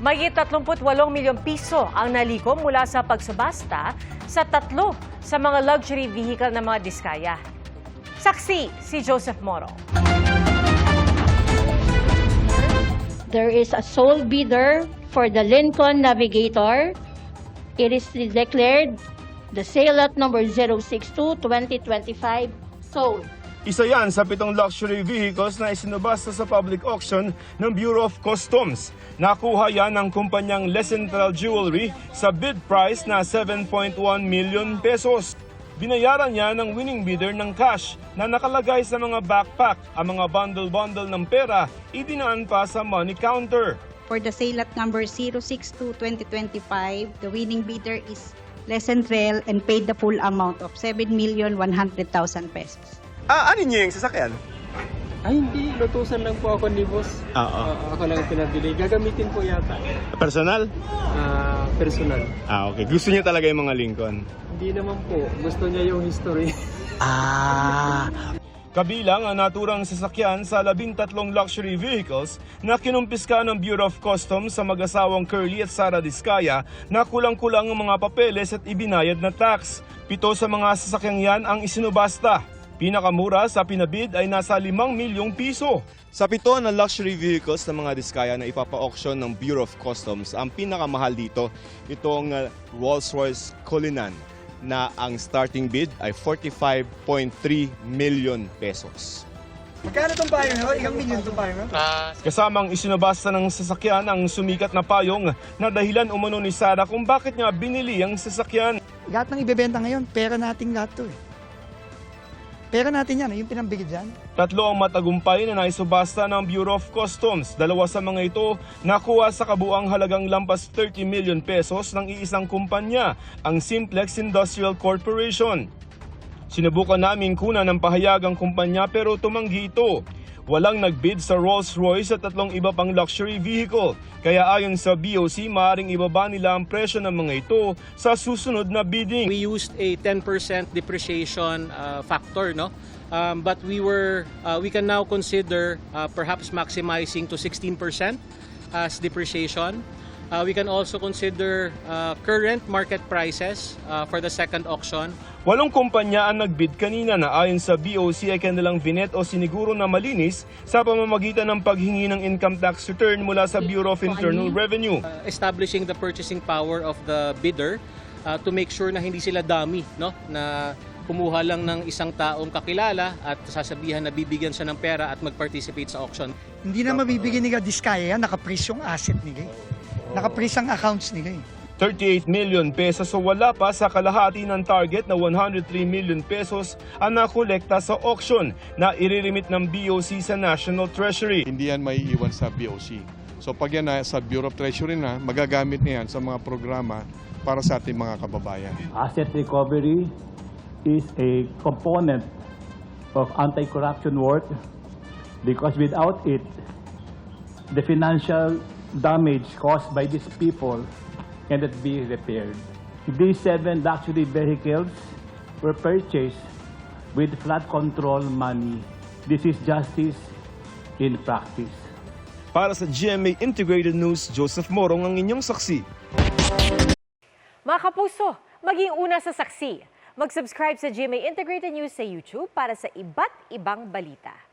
May 38 milyong piso ang naliko mula sa pagsubasta sa tatlo sa mga luxury vehicle ng mga diskaya. Saksi si Joseph Moro. There is a sole bidder for the Lincoln Navigator. It is declared the sale lot number 062-2025 sold. Isa yan sa pitong luxury vehicles na isinubasta sa public auction ng Bureau of Customs. Nakuha yan ng kumpanyang Les Central Jewelry sa bid price na 7.1 million pesos. Binayaran niya ng winning bidder ng cash na nakalagay sa mga backpack. Ang mga bundle-bundle ng pera idinaan pa sa money counter. For the sale at number 062-2025, the winning bidder is Lesentrel and paid the full amount of 7,100,000 pesos. Ah, ano niyo yung sasakyan? Ay, hindi. Lutusan lang po ako ni boss. Oo. Ah, ako lang pinabili. Gagamitin po yata. Personal? Ah, personal. Ah, okay. Gusto niyo talaga yung mga Lincoln? Hindi naman po. Gusto niya yung history. Kabilang ang naturang sasakyan sa labintatlong luxury vehicles na kinumpiska ng Bureau of Customs sa mag-asawang Curly at Sara Diskaya na kulang-kulang ang mga papeles at ibinayad na tax. Pito sa mga sasakyang yan ang isinubasta. Pinakamura sa pinabid ay nasa 5 milyong piso. Sa pito na luxury vehicles ng mga Diskaya na ipapa-auction ng Bureau of Customs, ang pinakamahal dito itong uh, Rolls-Royce Cullinan na ang starting bid ay 45.3 million pesos. Magkano itong payong mo? Ilang milyon itong payong mo? Kasamang isinabasta ng sasakyan ang sumikat na payong na dahilan umano ni Sara kung bakit niya binili ang sasakyan. Lahat ng ibebenta ngayon, pera nating lahat to eh. Pera natin yan, yung pinambigid dyan. Tatlo ang matagumpay na naisubasta ng Bureau of Customs. Dalawa sa mga ito nakuha sa kabuang halagang lampas 30 million pesos ng iisang kumpanya, ang Simplex Industrial Corporation. Sinubukan namin kunan ng pahayag ang kumpanya pero tumanggi ito. Walang nagbid sa Rolls-Royce at tatlong iba pang luxury vehicle. Kaya ayon sa BOC, maaaring ibaba nila ang presyo ng mga ito sa susunod na bidding. we used a 10% depreciation uh, factor no um, but we were uh, we can now consider uh, perhaps maximizing to 16% as depreciation uh, we can also consider uh, current market prices uh, for the second auction Walong kumpanya ang nagbid kanina na ayon sa BOC ay kanilang vinet o siniguro na malinis sa pamamagitan ng paghingi ng income tax return mula sa Bureau of Internal Revenue. uh, establishing the purchasing power of the bidder uh, to make sure na hindi sila dami no na kumuha lang ng isang taong kakilala at sasabihan na bibigyan siya ng pera at mag-participate sa auction. Hindi na mabibigyan ni Diskaya yan, nakapris yung asset nila eh. Nakapris ang accounts nila eh. 38 million pesos so wala pa sa kalahati ng target na 103 million pesos ang nakolekta sa auction na iririmit ng BOC sa National Treasury. hindi yan may iwan sa BOC. So pag yan na sa Bureau of Treasury na, magagamit na yan sa mga programa para sa ating mga kababayan. asset recovery is a component of anti-corruption work because without it, the financial damage caused by these people cannot be repaired. These seven luxury vehicles were purchased with flood control money. This is justice in practice. Para sa GMA Integrated News, Joseph Morong ang inyong saksi. Mga kapuso, maging una sa saksi. Mag-subscribe sa GMA Integrated News sa YouTube para sa iba't ibang balita.